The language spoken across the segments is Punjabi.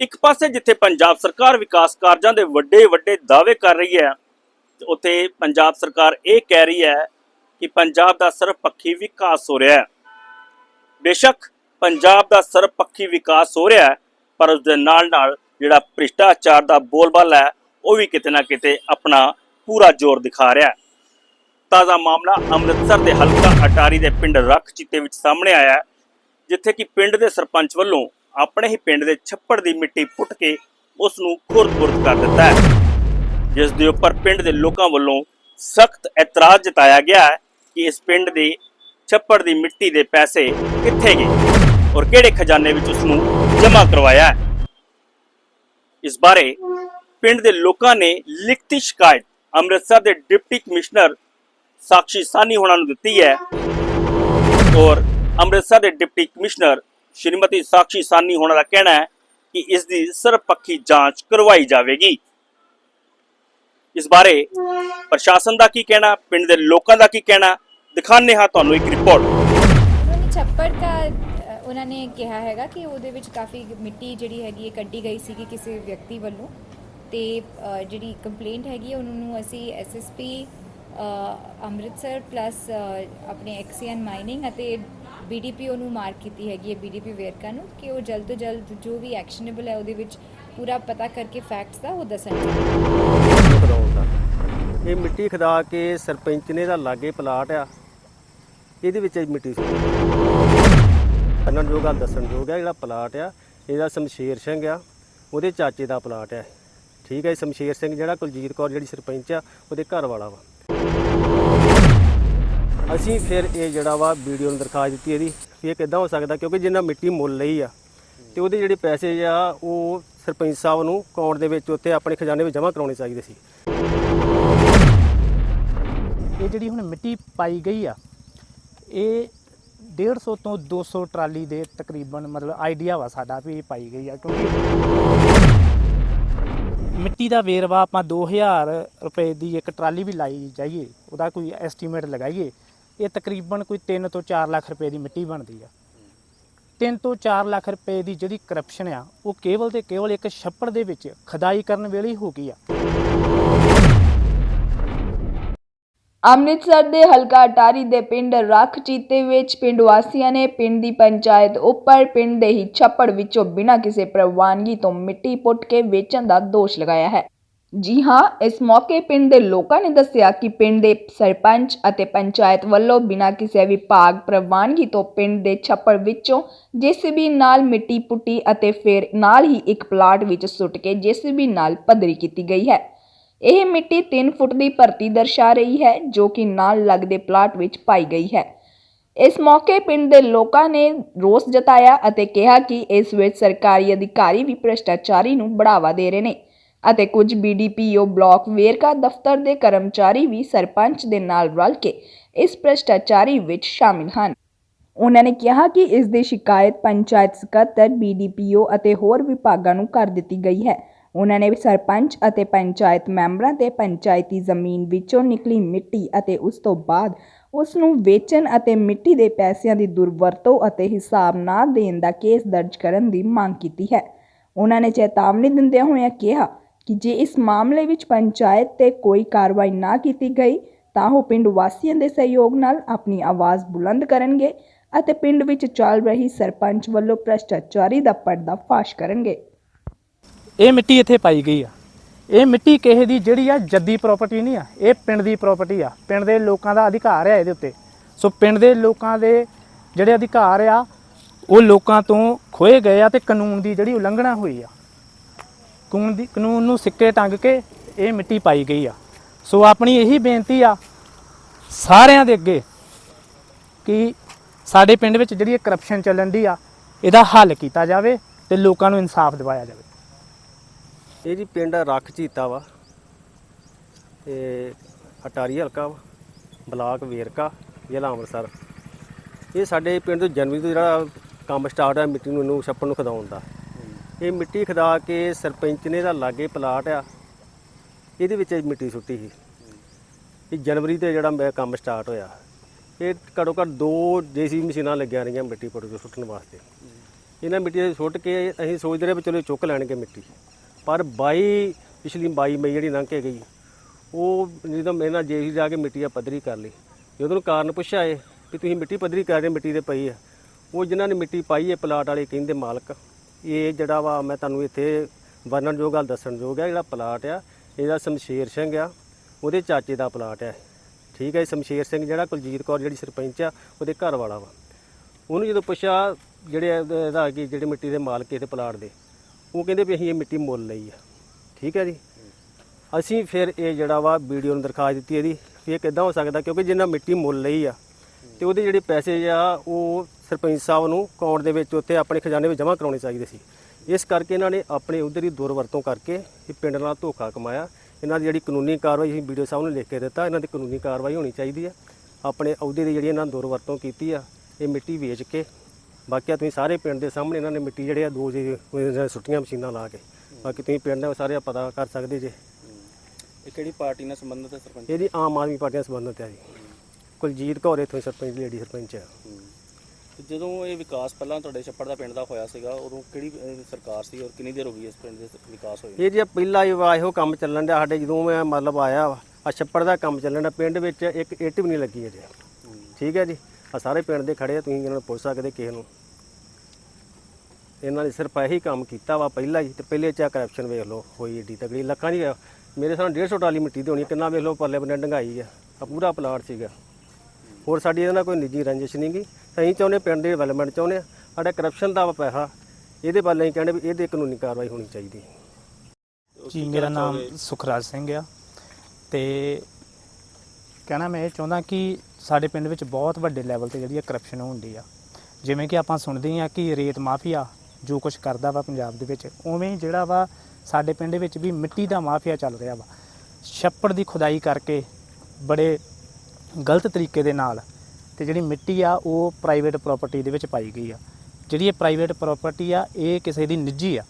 ਇੱਕ ਪਾਸੇ ਜਿੱਥੇ ਪੰਜਾਬ ਸਰਕਾਰ ਵਿਕਾਸ ਕਾਰਜਾਂ ਦੇ ਵੱਡੇ ਵੱਡੇ ਦਾਅਵੇ ਕਰ ਰਹੀ ਹੈ ਉੱਥੇ ਪੰਜਾਬ ਸਰਕਾਰ ਇਹ ਕਹਿ ਰਹੀ ਹੈ ਕਿ ਪੰਜਾਬ ਦਾ ਸਰਬਪੱਖੀ ਵਿਕਾਸ ਹੋ ਰਿਹਾ ਹੈ। ਬੇਸ਼ੱਕ ਪੰਜਾਬ ਦਾ ਸਰਬਪੱਖੀ ਵਿਕਾਸ ਹੋ ਰਿਹਾ ਹੈ, ਪਰ ਉਸ ਦੇ ਨਾਲ ਨਾਲ ਜਿਹੜਾ ਭ੍ਰਿਸ਼ਟਾਚਾਰ ਦਾ ਬੋਲਬਾਲਾ ਹੈ, ਉਹ ਵੀ ਕਿਤੇ ਨਾ ਕਿਤੇ ਆਪਣਾ ਪੂਰਾ ਜ਼ੋਰ ਦਿਖਾ ਰਿਹਾ ਹੈ। ਤਾਜ਼ਾ ਮਾਮਲਾ ਅੰਮ੍ਰਿਤਸਰ ਦੇ ਹਲਕਾ ਅਟਾਰੀ ਦੇ ਪਿੰਡ ਰੱਖ ਚਿੱਤੇ ਵਿੱਚ ਸਾਹਮਣੇ ਆਇਆ ਜਿੱਥੇ ਕਿ ਪਿੰਡ ਦੇ ਸਰਪੰਚ ਵੱਲੋਂ ਆਪਣੇ ਹੀ ਪਿੰਡ ਦੇ ਛੱਪੜ ਦੀ ਮਿੱਟੀ ਪੁੱਟ ਕੇ ਉਸ ਨੂੰ ਖੁਰਦ-ਬੁਰਦ ਕਰ ਦਿੱਤਾ ਹੈ। ਜਿਸ ਦੇ ਉੱਪਰ ਪਿੰਡ ਦੇ ਲੋਕਾਂ ਵੱਲੋਂ ਸਖਤ ਇਤਰਾਜ਼ ਜਤਾਇਆ ਗਿਆ ਹੈ ਕਿ ਇਸ ਪਿੰਡ ਦੇ ਛੱਪੜ ਦੀ ਮਿੱਟੀ ਦੇ ਪੈਸੇ ਕਿੱਥੇ ਗਏ ਔਰ ਕਿਹੜੇ ਖਜ਼ਾਨੇ ਵਿੱਚ ਉਸ ਨੂੰ ਜਮ੍ਹਾਂ ਕਰਵਾਇਆ ਹੈ। ਇਸ ਬਾਰੇ ਪਿੰਡ ਦੇ ਲੋਕਾਂ ਨੇ ਲਿਖਤੀ ਸ਼ਿਕਾਇਤ ਅੰਮ੍ਰਿਤਸਰ ਦੇ ਡਿਪਟੀ ਕਮਿਸ਼ਨਰ ਸਾਕਸ਼ੀ ਸਾਨੀ ਹੋਣਾ ਨੂੰ ਦਿੱਤੀ ਹੈ ਔਰ ਅੰਮ੍ਰਿਤਸਰ ਦੇ ਡਿਪਟੀ ਕਮਿਸ਼ਨਰ ਸ਼੍ਰੀਮਤੀ ਸਾਕਸ਼ੀ ਸਾਨੀ ਹੋਣਾ ਦਾ ਕਹਿਣਾ ਹੈ ਕਿ ਇਸ ਦੀ ਸਰਬਪੱਖੀ ਜਾਂਚ ਕਰਵਾਈ ਜਾਵੇਗੀ। ਇਸ ਬਾਰੇ ਪ੍ਰਸ਼ਾਸਨ ਦਾ ਕੀ ਕਹਿਣਾ, ਪਿੰਡ ਦੇ ਲੋਕਾਂ ਦਾ ਕੀ ਕਹਿਣਾ ਦਿਖਾਣੇ ਹਾਂ ਤੁਹਾਨੂੰ ਇੱਕ ਰਿਪੋਰਟ। ਉਹਨਾਂ ਛੱਪੜ ਦਾ ਉਹਨਾਂ ਨੇ ਕਿਹਾ ਹੈਗਾ ਕਿ ਉਹਦੇ ਵਿੱਚ ਕਾਫੀ ਮਿੱਟੀ ਜਿਹੜੀ ਹੈਗੀ ਹੈ, ਕੱਢੀ ਗਈ ਸੀਗੀ ਕਿਸੇ ਵਿਅਕਤੀ ਵੱਲੋਂ ਤੇ ਜਿਹੜੀ ਕੰਪਲੇਂਟ ਹੈਗੀ ਹੈ, ਉਹਨਾਂ ਨੂੰ ਅਸੀਂ ਐਸਐਸਪੀ ਅੰਮ੍ਰਿਤਸਰ ਪਲੱਸ ਆਪਣੇ ਐਕਸੀਐਨ ਮਾਈਨਿੰਗ ਅਤੇ ਬੀਡੀਪੀਓ ਨੂੰ ਮਾਰ ਕੀਤੀ ਹੈਗੀ ਹੈ ਬੀਡੀਪੀ ਵੇਰਕਾ ਨੂੰ ਕਿ ਉਹ ਜਲਦ ਤੋਂ ਜਲਦ ਜੋ ਵੀ ਐਕਸ਼ਨੇਬਲ ਹੈ ਉਹਦੇ ਵਿੱਚ ਪੂਰਾ ਪਤਾ ਕਰਕੇ ਫੈਕਟਸ ਦਾ ਉਹ ਦੱਸਣ। ਖਦਾਉਣ ਇਹ ਮਿੱਟੀ ਖਦਾ ਕੇ ਸਰਪੰਚ ਨੇ ਦਾ ਲਾਗੇ ਪਲਾਟ ਆ। ਇਹਦੇ ਵਿੱਚ ਇਹ ਮਿੱਟੀ ਸੀ ਇਹਨਾਂ ਜੋ ਦੱਸਣ ਯੋਗ ਆ ਜਿਹੜਾ ਪਲਾਟ ਆ ਇਹਦਾ ਸ਼ਮਸ਼ੇਰ ਸਿੰਘ ਆ ਉਹਦੇ ਚਾਚੇ ਦਾ ਪਲਾਟ ਆ। ਠੀਕ ਹੈ ਜੀ, ਸ਼ਮਸ਼ੇਰ ਸਿੰਘ ਜਿਹੜਾ ਕੁਲਜੀਤ ਕੌਰ ਜਿਹੜੀ ਸਰਪੰਚ ਆ ਉਹਦੇ ਘਰ ਵਾਲਾ ਵਾ। ਅਸੀਂ ਫਿਰ ਇਹ ਜਿਹੜਾ ਵਾ ਵੀਡੀਓ ਨੂੰ ਦਰਖਾਸਤ ਦਿੱਤੀ ਇਹਦੀ ਵੀ ਇਹ ਕਿੱਦਾਂ ਹੋ ਸਕਦਾ, ਕਿਉਂਕਿ ਜਿੰਨਾ ਮਿੱਟੀ ਮੁੱਲ ਲਈ ਆ, ਤੇ ਉਹਦੇ ਜਿਹੜੇ ਪੈਸੇ ਆ, ਉਹ ਸਰਪੰਚ ਸਾਹਿਬ ਨੂੰ ਅਕਾਊਂਟ ਦੇ ਵਿੱਚ ਉੱਥੇ ਆਪਣੇ ਖਜ਼ਾਨੇ ਵਿੱਚ ਜਮ੍ਹਾਂ ਕਰਾਉਣੇ ਚਾਹੀਦੇ ਸੀ। ਇਹ ਜਿਹੜੀ ਹੁਣ ਮਿੱਟੀ ਪਾਈ ਗਈ ਆ, ਇਹ 150 ਤੋਂ 200 ਟਰਾਲੀ ਦੇ ਤਕਰੀਬਨ ਮਤਲਬ ਆਈਡੀਆ ਵਾ ਸਾਡਾ ਵੀ ਇਹ ਪਾਈ ਗਈ ਆ, ਕਿਉਂਕਿ ਮਿੱਟੀ ਦਾ ਵੇਰਵਾ ਆਪਾਂ 2000 ਰੁਪਏ ਦੀ ਇੱਕ ਟਰਾਲੀ ਵੀ ਲਾਈ ਜਾਈਏ, ਉਹਦਾ ਕੋਈ ਐਸਟੀਮੇਟ ਲਗਾਈਏ ਇਹ ਤਕਰੀਬਨ ਕੋਈ 3 ਤੋਂ 4 ਲੱਖ ਰੁਪਏ ਦੀ ਮਿੱਟੀ ਬਣਦੀ ਆ। 3 ਤੋਂ 4 ਲੱਖ ਰੁਪਏ ਦੀ ਜਿਹੜੀ ਕਰਪਸ਼ਨ ਆ, ਉਹ ਕੇਵਲ ਤੇ ਕੇਵਲ ਇੱਕ ਛੱਪੜ ਦੇ ਵਿੱਚ ਖਦਾਈ ਕਰਨ ਵੇਲੇ ਹੀ ਹੋ ਗਈ ਆ। ਅੰਮ੍ਰਿਤਸਰ ਦੇ ਹਲਕਾ ਅਟਾਰੀ ਦੇ ਪਿੰਡ ਰੱਖ ਚੀਤੇ ਵਿੱਚ ਪਿੰਡ ਵਾਸੀਆਂ ਨੇ ਪਿੰਡ ਦੀ ਪੰਚਾਇਤ ਉੱਪਰ ਪਿੰਡ ਦੇ ਹੀ ਛੱਪੜ ਵਿੱਚੋਂ ਬਿਨਾਂ ਕਿਸੇ ਪ੍ਰਵਾਨਗੀ ਤੋਂ ਮਿੱਟੀ ਪੁੱਟ ਕੇ ਵੇਚਣ ਦਾ ਦੋਸ਼ ਲਗਾਇਆ ਹੈ। ਜੀ ਹਾਂ, ਇਸ ਮੌਕੇ ਪਿੰਡ ਦੇ ਲੋਕਾਂ ਨੇ ਦੱਸਿਆ ਕਿ ਪਿੰਡ ਦੇ ਸਰਪੰਚ ਅਤੇ ਪੰਚਾਇਤ ਵੱਲੋਂ ਬਿਨਾਂ ਕਿਸੇ ਵਿਭਾਗ ਪ੍ਰਵਾਨਗੀ ਤੋਂ ਪਿੰਡ ਦੇ ਛੱਪੜ ਵਿੱਚੋਂ ਜੀਸੀਬੀ ਨਾਲ ਮਿੱਟੀ ਪੁੱਟੀ ਅਤੇ ਫਿਰ ਨਾਲ ਹੀ ਇੱਕ ਪਲਾਟ ਵਿੱਚ ਸੁੱਟ ਕੇ ਜੀਸੀਬੀ ਨਾਲ ਪੱਧਰੀ ਕੀਤੀ ਗਈ ਹੈ। ਇਹ ਮਿੱਟੀ 3 ਫੁੱਟ ਦੀ ਭਰਤੀ ਦਰਸਾ ਰਹੀ ਹੈ, ਜੋ ਕਿ ਨਾਲ ਲੱਗਦੇ ਪਲਾਟ ਵਿੱਚ ਪਾਈ ਗਈ ਹੈ। ਇਸ ਮੌਕੇ ਪਿੰਡ ਦੇ ਲੋਕਾਂ ਨੇ ਰੋਸ ਜਤਾਇਆ ਅਤੇ ਕਿਹਾ ਕਿ ਇਸ ਵਿੱਚ ਸਰਕਾਰੀ ਅਧਿਕਾਰੀ ਵੀ ਭ੍ਰਿਸ਼ਟਾਚਾਰੀ ਨੂੰ ਬੜਾਵਾ ਦੇ ਰਹੇ ਨੇ। ਅਤੇ ਕੁਝ ਬੀਡੀਪੀਓ ਬਲਾਕ ਵੇਰਕਾ ਦਫ਼ਤਰ ਦੇ ਕਰਮਚਾਰੀ ਵੀ ਸਰਪੰਚ ਦੇ ਨਾਲ ਰਲ ਕੇ ਇਸ ਭ੍ਰਿਸ਼ਟਾਚਾਰੀ ਵਿੱਚ ਸ਼ਾਮਿਲ ਹਨ। ਉਹਨਾਂ ਨੇ ਕਿਹਾ ਕਿ ਇਸ ਦੀ ਸ਼ਿਕਾਇਤ ਪੰਚਾਇਤ ਸਕੱਤਰ ਬੀਡੀਪੀਓ ਅਤੇ ਹੋਰ ਵਿਭਾਗਾਂ ਨੂੰ ਕਰ ਦਿੱਤੀ ਗਈ ਹੈ। ਉਹਨਾਂ ਨੇ ਸਰਪੰਚ ਅਤੇ ਪੰਚਾਇਤ ਮੈਂਬਰਾਂ ਤੇ ਪੰਚਾਇਤੀ ਜ਼ਮੀਨ ਵਿੱਚੋਂ ਨਿਕਲੀ ਮਿੱਟੀ ਅਤੇ ਉਸ ਤੋਂ ਬਾਅਦ ਉਸ ਨੂੰ ਵੇਚਣ ਅਤੇ ਮਿੱਟੀ ਦੇ ਪੈਸਿਆਂ ਦੀ ਦੁਰਵਰਤੋਂ ਅਤੇ ਹਿਸਾਬ ਨਾ ਦੇਣ ਦਾ ਕੇਸ ਦਰਜ ਕਰਨ ਦੀ ਮੰਗ ਕੀਤੀ ਹੈ। ਉਹਨਾਂ ਨੇ ਚੇਤਾਵਨੀ ਦਿੰਦਿਆਂ ਹੋਇਆਂ ਕਿਹਾ ਕਿ ਜੇ ਇਸ ਮਾਮਲੇ ਵਿੱਚ ਪੰਚਾਇਤ ਤੇ ਕੋਈ ਕਾਰਵਾਈ ਨਾ ਕੀਤੀ ਗਈ, ਤਾਂ ਉਹ ਪਿੰਡ ਵਾਸੀਆਂ ਦੇ ਸਹਿਯੋਗ ਨਾਲ ਆਪਣੀ ਆਵਾਜ਼ ਬੁਲੰਦ ਕਰਨਗੇ ਅਤੇ ਪਿੰਡ ਵਿੱਚ ਚੱਲ ਰਹੀ ਸਰਪੰਚ ਵੱਲੋਂ ਭ੍ਰਿਸ਼ਟਾਚਾਰੀ ਦਾ ਪਰਦਾ ਫਾਸ਼ ਕਰਨਗੇ। ਇਹ ਮਿੱਟੀ ਇੱਥੇ ਪਾਈ ਗਈ ਆ। ਇਹ ਮਿੱਟੀ ਕਿਸੇ ਦੀ ਜਿਹੜੀ ਆ ਜੱਦੀ ਪ੍ਰਾਪਰਟੀ ਨਹੀਂ ਆ, ਇਹ ਪਿੰਡ ਦੀ ਪ੍ਰਾਪਰਟੀ ਆ। ਪਿੰਡ ਦੇ ਲੋਕਾਂ ਦਾ ਅਧਿਕਾਰ ਆ ਇਹਦੇ ਉੱਤੇ। ਸੋ ਪਿੰਡ ਦੇ ਲੋਕਾਂ ਦੇ ਜਿਹੜੇ ਅਧਿਕਾਰ ਆ, ਉਹ ਲੋਕਾਂ ਤੋਂ ਖੋਏ ਗਏ ਆ ਤੇ ਕਾਨੂੰਨ ਦੀ ਜਿਹੜੀ ਉਲੰਘਣਾ ਹੋਈ ਆ। ਕਾਨੂੰਨ ਦੀ ਕਾਨੂੰਨ ਨੂੰ ਸਿੱਕੇ ਟੰਗ ਕੇ ਇਹ ਮਿੱਟੀ ਪਾਈ ਗਈ ਆ। ਸੋ ਆਪਣੀ ਇਹੀ ਬੇਨਤੀ ਆ ਸਾਰਿਆਂ ਦੇ ਅੱਗੇ ਕਿ ਸਾਡੇ ਪਿੰਡ ਵਿੱਚ ਜਿਹੜੀ ਇਹ ਕਰਪਸ਼ਨ ਚੱਲਣ ਦੀ ਆ, ਇਹਦਾ ਹੱਲ ਕੀਤਾ ਜਾਵੇ ਤੇ ਲੋਕਾਂ ਨੂੰ ਇਨਸਾਫ ਦਿਵਾਇਆ ਜਾਵੇ। ਇਹ ਜੀ ਪਿੰਡ ਰੱਖ ਝੀਤਾ ਵਾ ਤੇ ਅਟਾਰੀ ਹਲਕਾ ਵਾ, ਬਲਾਕ ਵੇਰਕਾ, ਜ਼ਿਲ੍ਹਾ ਅੰਮ੍ਰਿਤਸਰ। ਇਹ ਸਾਡੇ ਪਿੰਡ ਤੋਂ ਜਨਵਰੀ ਤੋਂ ਜਿਹੜਾ ਕੰਮ ਸਟਾਰਟ ਹੋਇਆ, ਮਿੱਟੀ ਨੂੰ ਇਹਨੂੰ ਛੱਪਣ ਨੂੰ ਖਦਾਉਣ ਦਾ। ਇਹ ਮਿੱਟੀ ਖਦਾ ਕੇ ਸਰਪੰਚ ਨੇ ਦਾ ਲਾਗੇ ਪਲਾਟ ਆ। ਇਹਦੇ ਵਿੱਚ ਇਹ ਮਿੱਟੀ ਸੁੱਟੀ ਸੀ। ਇਹ ਜਨਵਰੀ ਤੇ ਜਿਹੜਾ ਮੇਰਾ ਕੰਮ ਸਟਾਰਟ ਹੋਇਆ। ਇਹ ਘੱਟੋ ਘੱਟ ਦੋ ਜੇਸੀ ਮਸ਼ੀਨਾਂ ਲੱਗੀਆਂ ਰਹੀਆਂ ਮਿੱਟੀ ਪੁੱਟ ਕੇ ਸੁੱਟਣ ਵਾਸਤੇ। ਇਹਨਾਂ ਮਿੱਟੀ ਦੇ ਸੁੱਟ ਕੇ ਅਸੀਂ ਸੋਚਦੇ ਰਹੇ ਵੀ ਚਲੋ ਇਹ ਚੁੱਕ ਲੈਣਗੇ ਮਿੱਟੀ। ਪਰ 22 ਪਿਛਲੀ 22 ਮਈ ਜਿਹੜੀ ਲੰਘ ਕੇ ਗਈ, ਉਹ ਜਦੋਂ ਇਹਨਾਂ ਨਾਲ ਜੇਸੀ ਜਾ ਕੇ ਮਿੱਟੀ ਆ ਪੱਧਰੀ ਕਰ ਲਈ ਜਦੋਂ ਉਹਨੂੰ ਕਾਰਨ ਪੁੱਛਿਆ ਏ ਵੀ ਤੁਸੀਂ ਮਿੱਟੀ ਪੱਧਰੀ ਕਰ ਰਹੇ ਮਿੱਟੀ ਦੇ ਪਈ ਆ। ਉਹ ਜਿਨ੍ਹਾਂ ਨੇ ਮਿੱਟੀ ਪਾਈ ਹੈ ਪਲਾਟ ਵਾਲੇ ਕਹਿੰਦੇ ਮਾਲਕ। ਇਹ ਜਿਹੜਾ ਵਾ ਮੈਂ ਤੁਹਾਨੂੰ ਇੱਥੇ ਵਰਣਨਯੋਗ ਗੱਲ ਦੱਸਣਯੋਗ ਹੈ ਜਿਹੜਾ ਪਲਾਟ ਆ, ਇਹਦਾ ਸ਼ਮਸ਼ੇਰ ਸਿੰਘ ਆ, ਉਹਦੇ ਚਾਚੇ ਦਾ ਪਲਾਟ ਆ। ਠੀਕ ਹੈ ਸ਼ਮਸ਼ੇਰ ਸਿੰਘ ਜਿਹੜਾ ਕੁਲਜੀਤ ਕੌਰ ਜਿਹੜੀ ਸਰਪੰਚ ਆ, ਉਹਦੇ ਘਰ ਵਾਲਾ ਵਾ। ਉਹਨੂੰ ਜਦੋਂ ਪੁੱਛਿਆ ਜਿਹੜੇ ਇਹਦਾ ਕਿ ਜਿਹੜੇ ਮਿੱਟੀ ਦੇ ਮਾਲਕ ਇਹਦੇ ਪਲਾਟ ਦੇ, ਉਹ ਕਹਿੰਦੇ ਵੀ ਅਸੀਂ ਇਹ ਮਿੱਟੀ ਮੁੱਲ ਲਈ ਆ। ਠੀਕ ਹੈ ਜੀ। ਅਸੀਂ ਫਿਰ ਇਹ ਜਿਹੜਾ ਵਾ ਵੀਡੀਓ ਨੂੰ ਦਰਖਾਸਤ ਦਿੱਤੀ ਇਹਦੀ, ਵੀ ਇਹ ਕਿੱਦਾਂ ਹੋ ਸਕਦਾ, ਕਿਉਂਕਿ ਜਿੰਨਾ ਮਿੱਟੀ ਮੁੱਲ ਲਈ ਆ ਤੇ ਉਹਦੇ ਜਿਹੜੇ ਪੈਸੇ ਆ ਉਹ ਸਰਪੰਚ ਸਾਹਿਬ ਨੂੰ ਅਕਾਊਂਟ ਦੇ ਵਿੱਚ ਉੱਥੇ ਆਪਣੇ ਖਜ਼ਾਨੇ ਵਿੱਚ ਜਮ੍ਹਾਂ ਕਰਾਉਣੇ ਚਾਹੀਦੇ ਸੀ। ਇਸ ਕਰਕੇ ਇਹਨਾਂ ਨੇ ਆਪਣੇ ਉਧਰ ਹੀ ਦੁਰਵਰਤੋਂ ਕਰਕੇ ਇਹ ਪਿੰਡ ਨਾਲ ਧੋਖਾ ਕਮਾਇਆ। ਇਹਨਾਂ ਦੀ ਜਿਹੜੀ ਕਾਨੂੰਨੀ ਕਾਰਵਾਈ ਅਸੀਂ ਵੀਡੀਓ ਸਾਹਿਬ ਨੂੰ ਲਿਖ ਕੇ ਦਿੱਤਾ ਇਹਨਾਂ ਦੀ ਕਾਨੂੰਨੀ ਕਾਰਵਾਈ ਹੋਣੀ ਚਾਹੀਦੀ ਆ। ਆਪਣੇ ਅਹੁਦੇ ਦੀ ਜਿਹੜੀ ਇਹਨਾਂ ਦੁਰਵਰਤੋਂ ਕੀਤੀ ਆ ਇਹ ਮਿੱਟੀ ਵੇਚ ਕੇ ਬਾਕੀ ਤੁਸੀਂ ਸਾਰੇ ਪਿੰਡ ਦੇ ਸਾਹਮਣੇ ਇਹਨਾਂ ਨੇ ਮਿੱਟੀ ਜਿਹੜੇ ਆ ਦੋ ਜੀ ਸੁੱਟੀਆਂ ਮਸ਼ੀਨਾਂ ਲਾ ਕੇ। ਬਾਕੀ ਤੁਸੀਂ ਪਿੰਡ ਦੇ ਸਾਰੇ ਪਤਾ ਕਰ ਸਕਦੇ ਜੇ। ਇਹ ਕਿਹੜੀ ਪਾਰਟੀ ਨਾਲ ਸੰਬੰਧਿਤ ਹੈ ਸਰਪੰਚ? ਇਹਦੀ ਆਮ ਆਦਮੀ ਪਾਰਟੀ ਨਾਲ ਸੰਬੰਧਿਤ ਹੈ ਜੀ। ਕੁਲਜੀਤ ਕੌਰ ਇੱਥੋਂ ਸਰਪੰਚ ਲੇਡੀ ਸਰਪੰਚ ਹੈ। ਤੇ ਜਦੋਂ ਇਹ ਵਿਕਾਸ ਪਹਿਲਾਂ ਤੁਹਾਡੇ ਛੱਪੜ ਦਾ ਪਿੰਡ ਦਾ ਹੋਇਆ ਸੀਗਾ ਉਦੋਂ ਕਿਹੜੀ ਅਹ, ਸਰਕਾਰ ਸੀ ਔਰ ਕਿੰਨੀ ਦੇਰ ਹੋ ਗਈ ਇਸ ਪਿੰਡ ਦੇ ਵਿਕਾਸ ਹੋਏ ਇਹ ਜੇ ਪਹਿਲਾ ਹੀ ਵਾ ਇਹੋ ਕੰਮ ਚੱਲਣ ਡਿਆ ਸਾਡੇ ਜਦੋਂ ਮੈਂ ਮਤਲਬ ਆਇਆ ਵਾ ਆ ਛੱਪੜ ਦਾ ਕੰਮ ਚੱਲਣ ਡਿਆ ਪਿੰਡ ਵਿੱਚ ਇੱਕ ਇੱਟ ਵੀ ਨਹੀਂ ਲੱਗੀ ਅਜੇ। ਠੀਕ ਹੈ ਜੀ ਆ ਸਾਰੇ ਪਿੰਡ ਦੇ ਖੜੇ ਆ ਤੁਸੀਂ ਇਹਨਾਂ ਨੂੰ ਪੁੱਛ ਸਕਦੇ ਕਿਸੇ ਨੂੰ। ਇਹਨਾਂ ਨੇ ਸਿਰਫ ਇਹੀ ਕੰਮ ਕੀਤਾ ਵਾ ਪਹਿਲਾਂ ਹੀ ਤੇ ਪਹਿਲੇ ਚ ਕਰਪਸ਼ਨ ਵੇਖ ਲਓ ਹੋਈ ਏਡੀ ਤਗੜੀ ਲੱਖਾਂ ਦੀ ਮੇਰੇ ਸਾਹਮਣੇ 150 ਟਰਾਲੀ ਮਿੱਟੀ ਦੀ ਹੋਣੀ ਕਿੰਨਾ ਵੇਖ ਲਓ ਪਰਲੇ ਬੰਨੇ ਡੰਗਾਈ ਆ ਆ ਪੂਰਾ ਪਲਾਟ ਸੀਗਾ। ਹੋਰ ਸਾਡੀ ਇਹਦੇ ਨਾਲ ਕੋਈ ਨਿੱਜੀ ਰੰਜਿਸ਼ ਨਹੀਂ ਗੀ। ਅਸੀਂ ਚਾਹੁੰਦੇ ਪਿੰਡ ਦੀ ਡਿਵੈਲਪਮੈਂਟ ਚਾਹੁੰਦੇ ਆ ਸਾਡਾ ਕਰਪਸ਼ਨ ਦਾ ਵਾ ਪੈਸਾ, ਇਹਦੇ ਵੱਲ ਅਸੀਂ ਕਹਿੰਦੇ ਵੀ ਇਹਦੇ ਕਾਨੂੰਨੀ ਕਾਰਵਾਈ ਹੋਣੀ ਚਾਹੀਦੀ। ਹੈ ਜੀ, ਮੇਰਾ ਨਾਮ ਸੁਖਰਾਜ ਸਿੰਘ ਆ ਤੇ ਕਹਿਣਾ ਮੈਂ ਇਹ ਚਾਹੁੰਦਾ ਕਿ ਸਾਡੇ ਪਿੰਡ ਵਿੱਚ ਬਹੁਤ ਵੱਡੇ ਲੈਵਲ ਤੇ ਜਿਹੜੀ ਆ ਕਰਪਸ਼ਨ ਹੁੰਦੀ ਆ। ਜਿਵੇਂ ਕਿ ਆਪਾਂ ਸੁਣਦੇ ਆ ਕਿ ਰੇਤ ਮਾਫੀਆ ਜੋ ਕੁਝ ਕਰਦਾ ਵਾ ਪੰਜਾਬ ਦੇ ਵਿੱਚ, ਉਵੇਂ ਹੀ ਜਿਹੜਾ ਵਾ ਸਾਡੇ ਪਿੰਡ ਵਿੱਚ ਵੀ ਮਿੱਟੀ ਦਾ ਮਾਫੀਆ ਚੱਲ ਰਿਹਾ ਵਾ। ਛੱਪੜ ਦੀ ਖੁਦਾਈ ਕਰਕੇ ਬੜੇ ਗਲਤ ਤਰੀਕੇ ਦੇ ਨਾਲ ਤੇ ਜਿਹੜੀ ਮਿੱਟੀ ਆ, ਉਹ ਪ੍ਰਾਈਵੇਟ ਪ੍ਰਾਪਰਟੀ ਦੇ ਵਿੱਚ ਪਾਈ ਗਈ ਆ। ਜਿਹੜੀ ਇਹ ਪ੍ਰਾਈਵੇਟ ਪ੍ਰਾਪਰਟੀ ਆ, ਇਹ ਕਿਸੇ ਦੀ ਨਿੱਜੀ ਆ।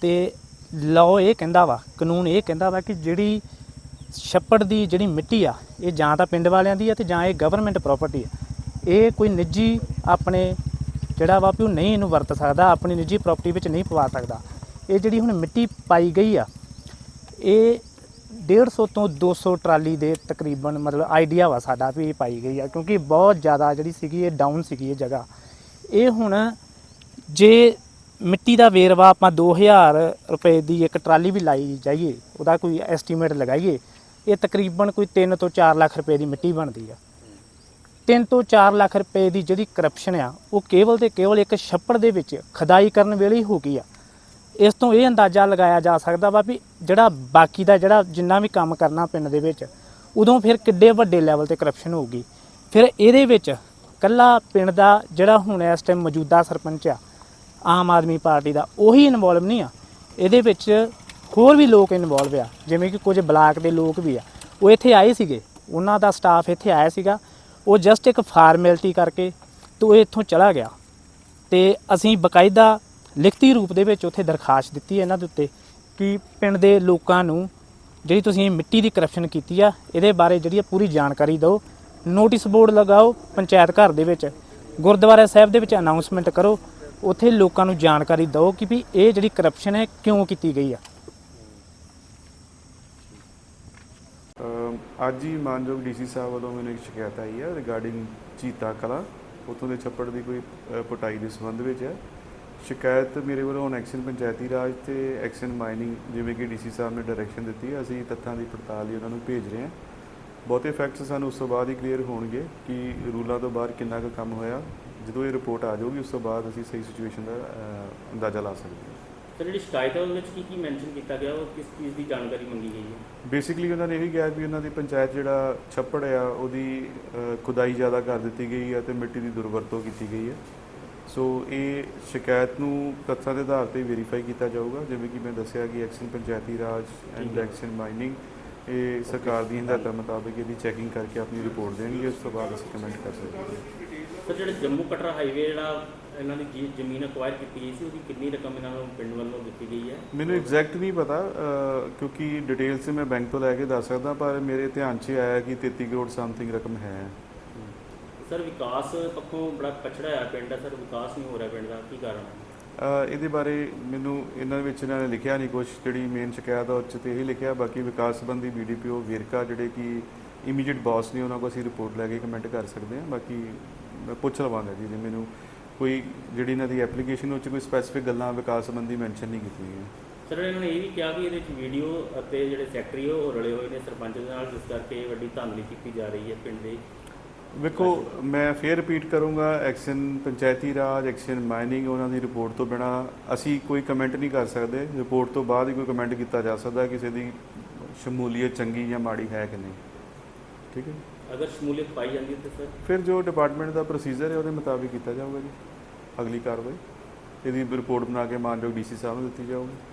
ਤੇ ਲਾਅ ਇਹ ਕਹਿੰਦਾ ਵਾ, ਕਾਨੂੰਨ ਇਹ ਕਹਿੰਦਾ ਵਾ ਕਿ ਜਿਹੜੀ ਛੱਪੜ ਦੀ ਜਿਹੜੀ ਮਿੱਟੀ ਆ, ਇਹ ਜਾਂ ਤਾਂ ਪਿੰਡ ਵਾਲਿਆਂ ਦੀ ਆ ਤੇ ਜਾਂ ਇਹ ਗਵਰਨਮੈਂਟ ਪ੍ਰਾਪਰਟੀ ਆ। ਇਹ ਕੋਈ ਨਿੱਜੀ ਆਪਣੇ ਜਿਹੜਾ ਵਾ ਵੀ ਉਹ ਨਹੀਂ ਇਹਨੂੰ ਵਰਤ ਸਕਦਾ, ਆਪਣੀ ਨਿੱਜੀ ਪ੍ਰਾਪਰਟੀ ਵਿੱਚ ਨਹੀਂ ਪਵਾ ਸਕਦਾ। ਇਹ ਜਿਹੜੀ ਹੁਣ ਮਿੱਟੀ ਪਾਈ ਗਈ ਆ, ਇਹ 150 ਤੋਂ 200 ਟਰਾਲੀ ਦੇ ਤਕਰੀਬਨ ਮਤਲਬ ਆਈਡੀਆ ਵਾ ਸਾਡਾ ਵੀ ਇਹ ਪਾਈ ਗਈ ਆ, ਕਿਉਂਕਿ ਬਹੁਤ ਜ਼ਿਆਦਾ ਜਿਹੜੀ ਸੀਗੀ ਇਹ ਡਾਊਨ ਸੀਗੀ ਇਹ ਜਗ੍ਹਾ। ਇਹ ਹੁਣ ਜੇ ਮਿੱਟੀ ਦਾ ਵੇਰਵਾ ਆਪਾਂ 2000 ਰੁਪਏ ਦੀ ਇੱਕ ਟਰਾਲੀ ਵੀ ਲਾਈ ਜਾਈਏ, ਉਹਦਾ ਕੋਈ ਐਸਟੀਮੇਟ ਲਗਾਈਏ, ਇਹ ਤਕਰੀਬਨ ਕੋਈ 3 ਤੋਂ 4 ਲੱਖ ਰੁਪਏ ਦੀ ਮਿੱਟੀ ਬਣਦੀ ਆ। 3 ਤੋਂ 4 ਲੱਖ ਰੁਪਏ ਦੀ ਜਿਹੜੀ ਕਰਪਸ਼ਨ ਆ, ਉਹ ਕੇਵਲ ਤੇ ਕੇਵਲ ਇੱਕ ਛੱਪੜ ਦੇ ਵਿੱਚ ਖਦਾਈ ਕਰਨ ਵੇਲੇ ਹੀ ਹੋ ਗਈ ਆ। ਇਸ ਤੋਂ ਇਹ ਅੰਦਾਜ਼ਾ ਲਗਾਇਆ ਜਾ ਸਕਦਾ ਵਾ ਵੀ ਜਿਹੜਾ ਬਾਕੀ ਦਾ ਜਿਹੜਾ ਜਿੰਨਾ ਵੀ ਕੰਮ ਕਰਨਾ ਪਿੰਡ ਦੇ ਵਿੱਚ, ਉਦੋਂ ਫਿਰ ਕਿੱਡੇ ਵੱਡੇ ਲੈਵਲ ਤੇ ਕਰਪਸ਼ਨ ਹੋਊਗੀ। ਫਿਰ ਇਹਦੇ ਵਿੱਚ ਕੱਲਾ ਪਿੰਡ ਦਾ ਜਿਹੜਾ ਹੁਣ ਇਸ ਟਾਈਮ ਮੌਜੂਦਾ ਸਰਪੰਚ ਆ, ਆਮ ਆਦਮੀ ਪਾਰਟੀ ਦਾ, ਉਹੀ ਇਨਵੋਲਵ ਨਹੀਂ ਆ। ਇਹਦੇ ਵਿੱਚ ਹੋਰ ਵੀ ਲੋਕ ਇਨਵੋਲਵ ਆ, ਜਿਵੇਂ ਕਿ ਕੁਝ ਬਲਾਕ ਦੇ ਲੋਕ ਵੀ ਆ। ਉਹ ਇੱਥੇ ਆਏ ਸੀਗੇ, ਉਹਨਾਂ ਦਾ ਸਟਾਫ ਇੱਥੇ ਆਇਆ ਸੀਗਾ। ਉਹ ਜਸਟ ਇੱਕ ਫਾਰਮੈਲਿਟੀ ਕਰਕੇ ਤੇ ਉਹ ਇੱਥੋਂ ਚਲਾ ਗਿਆ। ਤੇ ਅਸੀਂ ਬਕਾਇਦਾ ਲਿਖਤੀ ਰੂਪ ਦੇ ਵਿੱਚ ਉੱਥੇ ਦਰਖਾਸਤ ਦਿੱਤੀ ਹੈ ਇਹਨਾਂ ਦੇ ਉੱਤੇ ਕਿ ਪਿੰਡ ਦੇ ਲੋਕਾਂ ਨੂੰ ਜਿਹੜੀ ਤੁਸੀਂ ਮਿੱਟੀ ਦੀ ਕਰਪਸ਼ਨ ਕੀਤੀ ਆ ਇਹਦੇ ਬਾਰੇ ਜਿਹੜੀ ਆ ਪੂਰੀ ਜਾਣਕਾਰੀ ਦਿਓ। ਨੋਟਿਸ ਬੋਰਡ ਲਗਾਓ ਪੰਚਾਇਤ ਘਰ ਦੇ ਵਿੱਚ। ਗੁਰਦੁਆਰਾ ਸਾਹਿਬ ਦੇ ਵਿੱਚ ਅਨਾਉਂਸਮੈਂਟ ਕਰੋ। ਉੱਥੇ ਲੋਕਾਂ ਨੂੰ ਜਾਣਕਾਰੀ ਦਿਓ ਕਿ ਵੀ ਇਹ ਜਿਹੜੀ ਕਰਪਸ਼ਨ ਹੈ ਕਿਉਂ ਕੀਤੀ ਗਈ ਆ। ਅੱਜ ਹੀ ਮਾਨਯੋਗ ਡੀਸੀ ਸਾਹਿਬ ਵੱਲੋਂ ਮੈਨੂੰ ਇੱਕ ਸ਼ਿਕਾਇਤ ਆਈ ਹੈ ਰਿਗਾਰਡਿੰਗ ਚੀਤਾ ਕਲਾ। ਉੱਥੋਂ ਦੇ ਛੱਪੜ ਦੀ ਕੋਈ ਅ, ਦੇ ਸੰਬੰਧ ਵਿੱਚ ਹੈ। ਸ਼ਿਕਾਇਤ ਮੇਰੇ ਵੱਲੋਂ ਹੁਣ ਐਕਸ਼ਨ ਪੰਚਾਇਤੀ ਰਾਜ ਤੇ ਐਕਸ਼ਨ ਮਾਈਨਿੰਗ ਜਿਵੇਂ ਕਿ ਡੀਸੀ ਸਾਹਿਬ ਨੇ ਡਾਇਰੈਕਸ਼ਨ ਦਿੱਤੀ ਹੈ ਅਸੀਂ ਤੱਥਾਂ ਦੀ ਪੜਤਾਲ ਲਈ ਉਹਨਾਂ ਨੂੰ ਭੇਜ ਰਹੇ ਹਾਂ। ਬਹੁਤੇ ਫੈਕਟਸ ਸਾਨੂੰ ਉਸ ਤੋਂ ਬਾਅਦ ਹੀ ਕਲੀਅਰ ਹੋਣਗੇ ਕਿ ਰੂਲਾਂ ਤੋਂ ਬਾਹਰ ਕਿੰਨਾ ਕੁ ਕੰਮ ਹੋਇਆ। ਜਦੋਂ ਇਹ ਰਿਪੋਰਟ ਆ ਜਾਊਗੀ ਉਸ ਤੋਂ ਬਾਅਦ ਅਸੀਂ ਸਹੀ ਸਿਚੁਏਸ਼ਨ ਦਾ ਅੰਦਾਜ਼ਾ ਲਾ ਸਕਦੇ ਹਾਂ। ਸਰ ਜਿਹੜੀ ਸ਼ਿਕਾਇਤ ਹੈ ਉਹਦੇ ਵਿੱਚ ਕੀ ਕੀ ਮੈਂਸ਼ਨ ਕੀਤਾ ਗਿਆ? ਉਹ ਕਿਸ ਚੀਜ਼ ਦੀ ਜਾਣਕਾਰੀ ਮੰਗੀ ਗਈ ਹੈ? ਬੇਸਿਕਲੀ ਉਹਨਾਂ ਨੇ ਇਹ ਵੀ ਕਿਹਾ ਵੀ ਉਹਨਾਂ ਦੀ ਪੰਚਾਇਤ ਜਿਹੜਾ ਛੱਪੜ ਆ ਉਹਦੀ ਅ, ਖੁਦਾਈ ਜ਼ਿਆਦਾ ਕਰ ਦਿੱਤੀ ਗਈ ਹੈ ਤੇ ਮਿੱਟੀ ਦੀ ਦੁਰਵਰਤੋਂ ਕੀਤੀ ਗਈ ਹੈ। ਸੋ ਇਹ ਸ਼ਿਕਾਇਤ ਨੂੰ ਤੱਥਾਂ ਦੇ ਆਧਾਰ ਤੇ ਵੈਰੀਫਾਈ ਕੀਤਾ ਜਾਊਗਾ ਜਿਵੇਂ ਕਿ ਮੈਂ ਦੱਸਿਆ ਕਿ ਐਕਸ਼ਨ ਪੰਚਾਇਤੀ ਰਾਜ ਐਂਡ। ਐਕਸ਼ਨ ਮਾਈਨਿੰਗ ਇਹ ਸਰਕਾਰ ਦੀ ਹਦਾਇਤਾਂ ਮੁਤਾਬਕ ਇਹਦੀ ਚੈਕਿੰਗ ਕਰਕੇ ਆਪਣੀ ਰਿਪੋਰਟ ਦੇਣਗੇ ਉਸ ਤੋਂ ਬਾਅਦ ਅਸੀਂ ਕਮੈਂਟ ਕਰ ਸਕਦੇ ਹਾਂ। ਸਰ ਜਿਹੜੇ ਜੰਮੂ ਕਟਰਾ ਹਾਈਵੇ ਜਿਹੜਾ ਇਹਨਾਂ ਦੀ ਜ਼ਮੀਨ ਅਕਵਾਇਰ ਕੀਤੀ ਗਈ ਸੀ ਉਹਦੀ ਕਿੰਨੀ ਰਕਮ ਇਹਨਾਂ ਨੂੰ ਪਿੰਡ ਵੱਲੋਂ ਦਿੱਤੀ ਗਈ ਹੈ? ਮੈਨੂੰ ਐਗਜ਼ੈਕਟ ਨਹੀਂ ਪਤਾ ਕਿਉਂਕਿ ਡਿਟੇਲਸ ਮੈਂ ਬੈਂਕ ਤੋਂ ਲੈ ਕੇ ਦੱਸ ਸਕਦਾ ਪਰ ਮੇਰੇ ਧਿਆਨ 'ਚ ਆਇਆ ਕਿ 33 ਕਰੋੜ ਸਮਥਿੰਗ ਰਕਮ ਹੈ। ਸਰ ਵਿਕਾਸ ਪੱਖੋਂ ਬੜਾ ਪਛੜਾ ਹੋਇਆ ਪਿੰਡ ਹੈ ਸਰ ਵਿਕਾਸ ਨਹੀਂ ਹੋ ਰਿਹਾ ਪਿੰਡ ਦਾ ਕੀ ਕਾਰਨ ਹੈ? ਅ, ਇਹਦੇ ਬਾਰੇ ਮੈਨੂੰ ਇਹਨਾਂ ਵਿੱਚ ਇਹਨਾਂ ਨੇ ਲਿਖਿਆ ਨਹੀਂ ਕੁਝ ਜਿਹੜੀ ਮੇਨ ਸ਼ਿਕਾਇਤ ਆ ਉਹ 'ਚ ਤੇ ਇਹ ਲਿਖਿਆ ਬਾਕੀ ਵਿਕਾਸ ਸੰਬੰਧੀ ਬੀਡੀਪੀਓ ਵੇਰਕਾ ਜਿਹੜੇ ਕਿ ਇਮੀਡੀਏਟ ਬਾਸ ਨੇ ਉਹਨਾਂ ਕੋਲ ਅਸੀਂ ਰਿਪੋਰਟ ਲੈ ਕੇ ਕਮੈਂਟ ਕਰ ਸਕਦੇ ਹਾਂ ਬਾਕੀ ਮੈਂ ਪੁੱਛ ਲਵਾਂਗਾ ਜੀ ਜੇ ਮੈਨੂੰ ਕੋਈ ਜਿਹੜੀ ਇਹਨਾਂ ਦੀ ਐਪਲੀਕੇਸ਼ਨ ਉਹ 'ਚ ਕੋਈ ਸਪੈਸੀਫਿਕ ਗੱਲਾਂ ਵਿਕਾਸ ਸੰਬੰਧੀ ਮੈਂਸ਼ਨ ਨਹੀਂ ਕੀਤੀਆਂ ਗਈਆਂ। ਸਰ ਇਹਨਾਂ ਨੇ ਇਹ ਵੀ ਕਿਹਾ ਕਿ ਇਹਦੇ ਵਿੱਚ ਵੀਡੀਓ ਅਤੇ ਜਿਹੜੇ ਸੈਕਟਰੀ ਉਹ ਰਲੇ ਹੋਏ ਨੇ ਸਰਪੰਚ ਦੇ ਨਾਲ ਜਿਸ ਕਰਕੇ ਵੱਡੀ ਧਾਂਦਲੀ ਕੀਤੀ ਜਾ ਰਹੀ ਹੈ ਪਿੰਡ ਦੇ ਵੇਖੋ ਮੈਂ ਫੇਰ ਰਿਪੀਟ ਕਰੂੰਗਾ ਐਕਸ਼ਨ ਪੰਚਾਇਤੀ ਰਾਜ ਐਕਸ਼ਨ ਮਾਈਨਿੰਗ ਉਹਨਾਂ ਦੀ ਰਿਪੋਰਟ ਤੋਂ ਬਿਨਾ ਅਸੀਂ ਕੋਈ ਕਮੈਂਟ ਨਹੀਂ ਕਰ ਸਕਦੇ। ਰਿਪੋਰਟ ਤੋਂ ਬਾਅਦ ਹੀ ਕੋਈ ਕਮੈਂਟ ਕੀਤਾ ਜਾ ਸਕਦਾ ਕਿਸੇ ਦੀ ਸ਼ਮੂਲੀਅਤ ਚੰਗੀ ਜਾਂ ਮਾੜੀ ਹੈ ਕਿ ਨਹੀਂ। ਠੀਕ ਹੈ। ਅਗਰ ਸ਼ਮੂਲੀਅਤ ਪਾਈ ਜਾਂਦੀ ਹੈ ਤਾਂ ਸਰ ਫਿਰ ਜੋ ਡਿਪਾਰਟਮੈਂਟ ਦਾ ਪ੍ਰੋਸੀਜਰ ਹੈ ਉਹਦੇ ਮੁਤਾਬਿਕ ਕੀਤਾ ਜਾਊਗਾ ਜੀ। ਅਗਲੀ ਕਾਰਵਾਈ। ਇਹਦੀ ਰਿਪੋਰਟ ਬਣਾ ਕੇ ਮਾਨਯੋਗ ਡੀਸੀ ਸਾਹਿਬ ਨੂੰ ਦਿੱਤੀ ਜਾਊਗੀ।